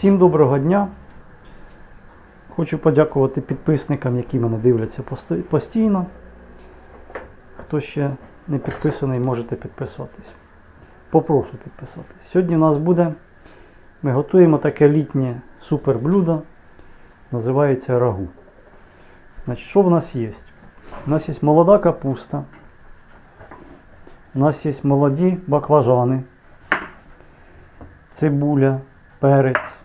Всім доброго дня. Хочу подякувати підписникам, які мене дивляться постійно. Хто ще не підписаний, можете підписатись. Попрошу підписатись. Сьогодні у нас буде. Ми готуємо таке літнє суперблюдо. Називається рагу. Значить, що в нас є? У нас є молода капуста. У нас є молоді баклажани, цибуля, перець,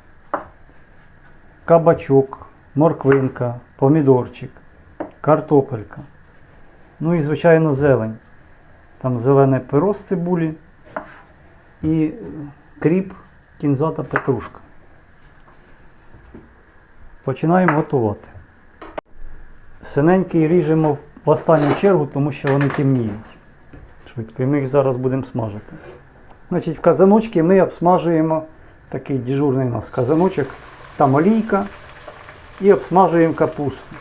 кабачок, морквинка, помідорчик, картопелька. Ну і, звичайно, зелень. Там зелене перо з цибулі і кріп, кінза та петрушка. Починаємо готувати. Синенький ріжемо в останню чергу, тому що вони темніють швидко. І ми їх зараз будемо смажити. Значить, в казаночки ми обсмажуємо такий дежурний у нас казаночок, там олійка і обсмажуємо капусту.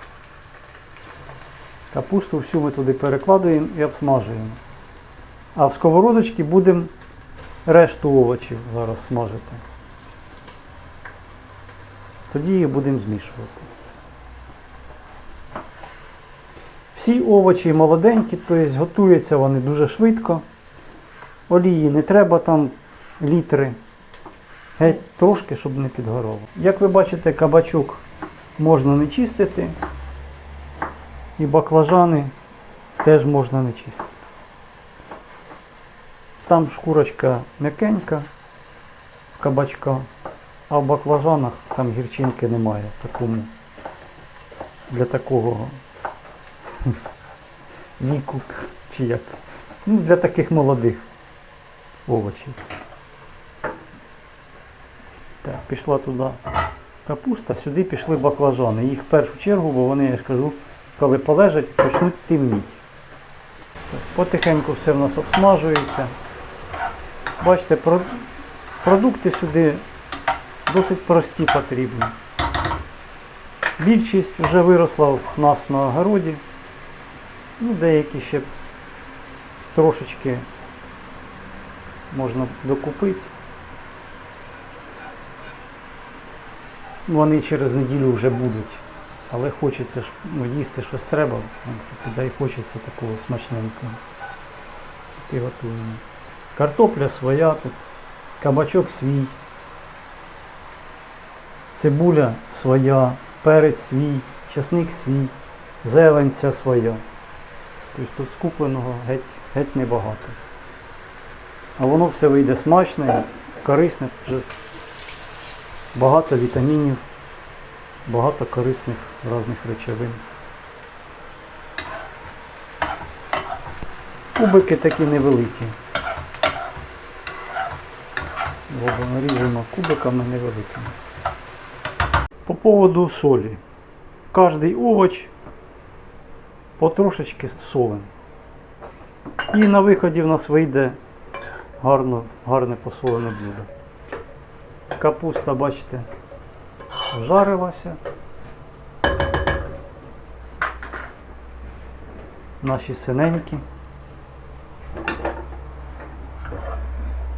Капусту всю ми туди перекладуємо і обсмажуємо. А в сковородочці будемо решту овочів зараз смажити. Тоді їх будемо змішувати. Всі овочі молоденькі, тобто готуються вони дуже швидко. Олії не треба там літри. Геть трошки, щоб не підгорало. Як ви бачите, кабачок можна не чистити. І баклажани теж можна не чистити. Там шкурочка м'якенька кабачка, а в баклажанах там гірчинки немає такому, для такого віку чи як. Ну, для таких молодих овочів. Так, пішла туди капуста, сюди пішли баклажани. Їх в першу чергу, бо вони, я ж кажу, коли полежать, почнуть темніти. Потихеньку все в нас обсмажується. Бачите, продукти сюди досить прості потрібні. Більшість вже виросла в нас на огороді. Ну, деякі ще трошечки можна докупити. Вони через неділю вже будуть. Але хочеться ж ну, їсти щось треба, да і хочеться такого смачненького. І готуємо. Картопля своя тут, кабачок свій, цибуля своя, перець свій, часник свій, зеленця своя. Тобто тут скупленого геть, геть небагато. А воно все вийде смачне, корисне, багато вітамінів, багато корисних різних речовин. Кубики такі невеликі. Наріжемо кубиками невеликими. По поводу солі. Кожний овоч потрошечки солим. І на виході в нас вийде гарно, гарне посолене блюдо. Капуста, бачите, жарилася. Наші синенькі.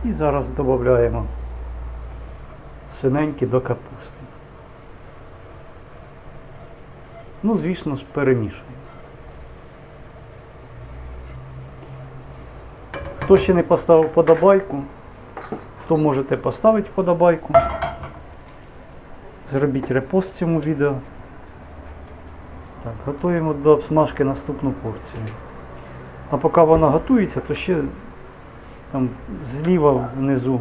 І зараз додаємо синенькі до капусти. Ну, звісно ж, перемішуємо. Хто ще не поставив подобайку, то можете поставити подобайку. Зробіть репост цьому відео. Так, готуємо до обсмажки наступну порцію. А поки вона готується, то ще там зліва внизу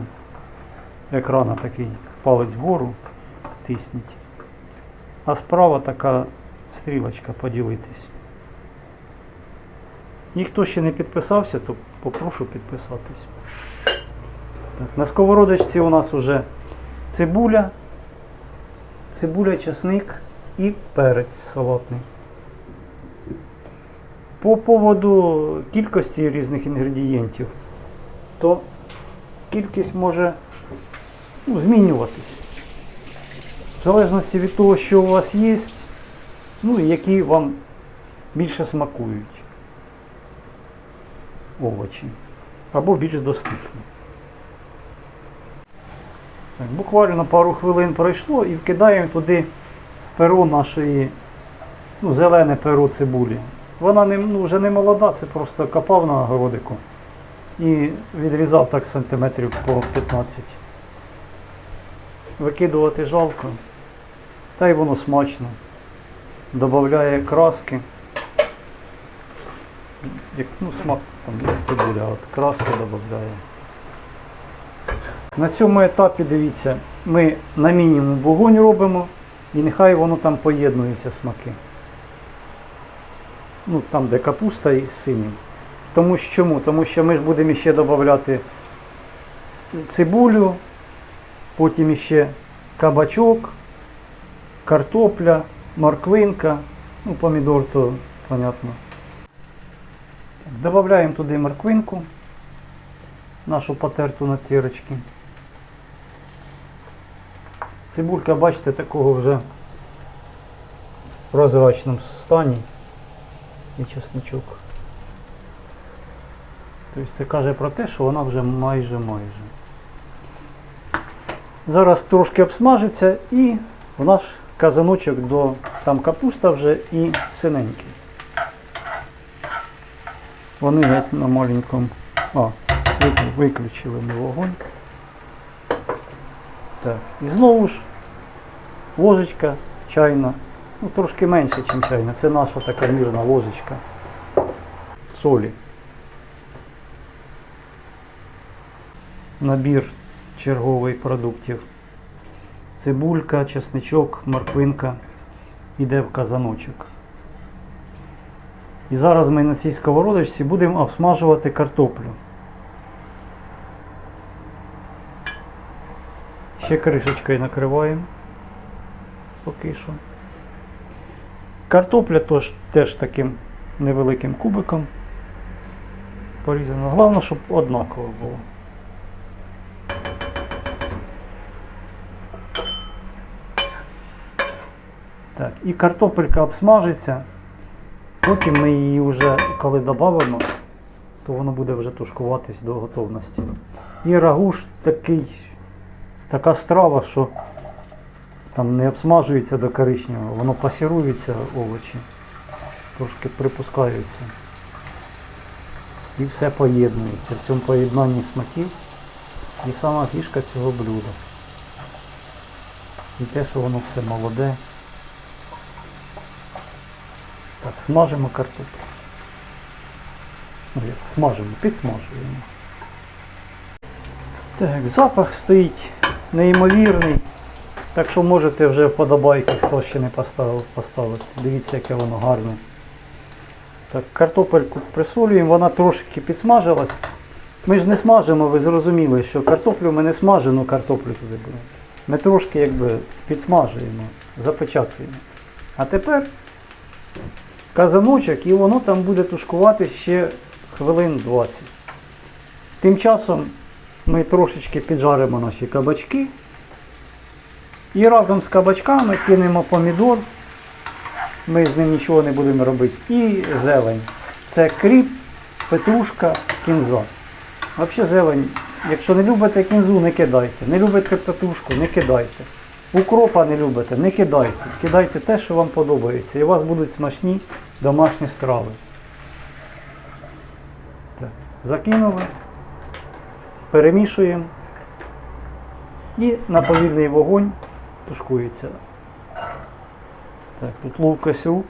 екрана такий палець вгору тисніть. А справа така стрілочка поділитись. І хто ще не підписався, то попрошу підписатись. Так, на сковородочці у нас вже цибуля, цибуля, чесник і перець салатний. По поводу кількості різних інгредієнтів, то кількість може ну, змінюватись. В залежності від того, що у вас є, ну і які вам більше смакують овочі або більш доступні. Буквально пару хвилин пройшло і вкидаємо туди перо нашої, ну, зелене перо цибулі. Вона не, ну, вже не молода, це просто копав на огородику і відрізав так сантиметрів по 15. Викидувати жалко, та й воно смачно. Добавляє краски. Як, ну, смак там є цибуля, от краски додає. На цьому етапі, дивіться, ми на мінімум вогонь робимо і нехай воно там поєднується смаки. Ну, там, де капуста і синім. Тому що чому? Тому що ми ж будемо ще додавати цибулю, потім ще кабачок, картопля, морквинка, ну помідор то понятно. Додаємо туди морквинку, нашу потерту на тірочки. Цибулька, бачите, такого вже в прозрачному стані і чесничок. Тобто це каже про те, що вона вже майже майже. Зараз трошки обсмажиться і в наш казаночок до там капуста вже і синенький. Вони геть на маленькому. А, виключили ми вогонь. Так. І знову ж ложечка чайна. Ну, трошки менше, ніж чайна. Це наша така мірна ложечка солі. Набір черговий продуктів. Цибулька, чесничок, морквинка іде в казаночок. І зараз ми на цій сковородочці будемо обсмажувати картоплю. Ще кришечкою накриваємо. Поки що. Картопля тож, теж таким невеликим кубиком порізано. Головне, щоб однаково було. Так, і картопелька обсмажиться. Потім ми її вже, коли додамо, то воно буде вже тушкуватись до готовності. І рагуш такий, така страва, що там не обсмажується до коричневого, воно пасірується овочі, трошки припускаються. І все поєднується. В цьому поєднанні смаків і сама фішка цього блюда. І те, що воно все молоде. Так, смажимо картоплю. Ну, смажимо, підсмажуємо. Так, запах стоїть неймовірний. Так що можете вже вподобайки, хто ще не поставив, поставити. Дивіться, яке воно гарне. Так, картопельку присолюємо, вона трошки підсмажилась. Ми ж не смажимо, ви зрозуміли, що картоплю ми не смажену картоплю туди беремо. Ми трошки якби підсмажуємо, запечатуємо. А тепер казаночок і воно там буде тушкувати ще хвилин 20. Тим часом ми трошечки піджаримо наші кабачки. І разом з кабачками кинемо помідор. Ми з ним нічого не будемо робити. І зелень. Це кріп, петрушка, кінза. Взагалі зелень, якщо не любите кінзу, не кидайте. Не любите петрушку, не кидайте. Укропа не любите, не кидайте. Кидайте те, що вам подобається. І у вас будуть смачні домашні страви. Так. Закинули. Перемішуємо. І на повільний вогонь тушкується. Так, тут рук.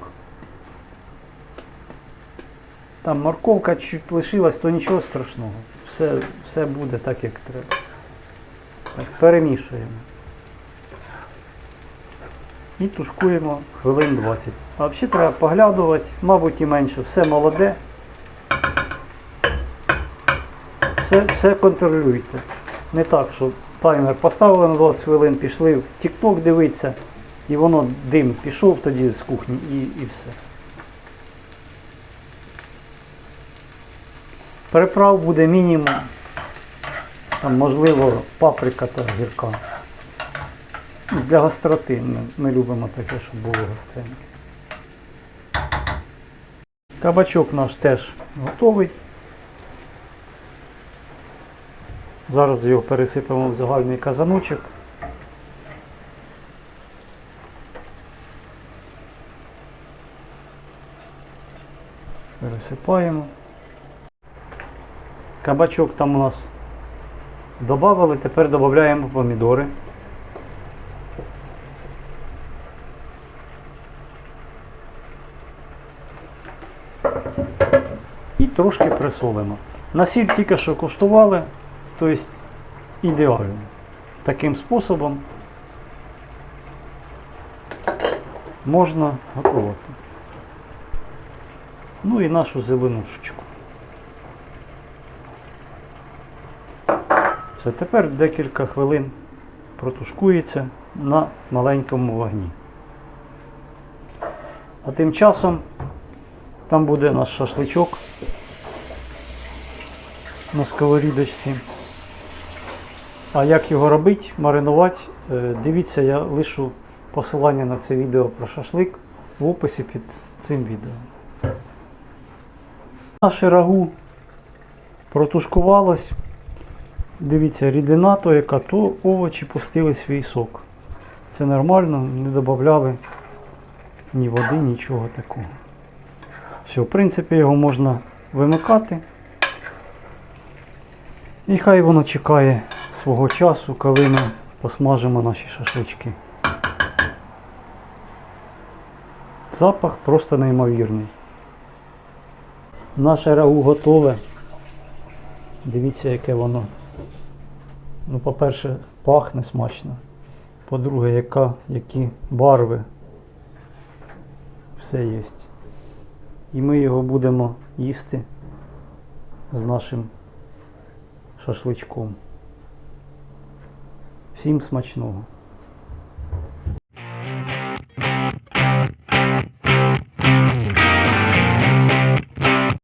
Там морковка чуть лишилась, то нічого страшного. Все, все буде так, як треба. Так, перемішуємо. І тушкуємо хвилин 20. А взагалі треба поглядувати, мабуть і менше. Все молоде. Все, все контролюйте. Не так, що таймер поставили на 20 хвилин, пішли в TikTok дивитися, і воно дим пішов тоді з кухні і, і все. Приправ буде мінімум. Там, можливо, паприка та гірка. Для гостроти ми, ми любимо таке, щоб було гостреньке. Кабачок наш теж готовий. Зараз його пересипемо в загальний казаночок. Пересипаємо. Кабачок там у нас додали, тепер додаємо помідори. І трошки присолимо. На сіль тільки що куштували тобто ідеально. Таким способом можна готувати. Ну і нашу зеленушечку. Все, тепер декілька хвилин протушкується на маленькому вогні. А тим часом там буде наш шашличок на сковорідочці. А як його робити, маринувати, е, дивіться, я лишу посилання на це відео про шашлик в описі під цим відео. Наше рагу протушкувалось. Дивіться, рідина то яка, то овочі пустили свій сок. Це нормально, не додавали ні води, нічого такого. Все, в принципі, його можна вимикати. І хай воно чекає свого часу, коли ми посмажимо наші шашлички. Запах просто неймовірний. Наше рагу готове. Дивіться, яке воно. Ну, по-перше, пахне смачно. По-друге, яка, які барви. Все є. І ми його будемо їсти з нашим шашличком. Всім смачного!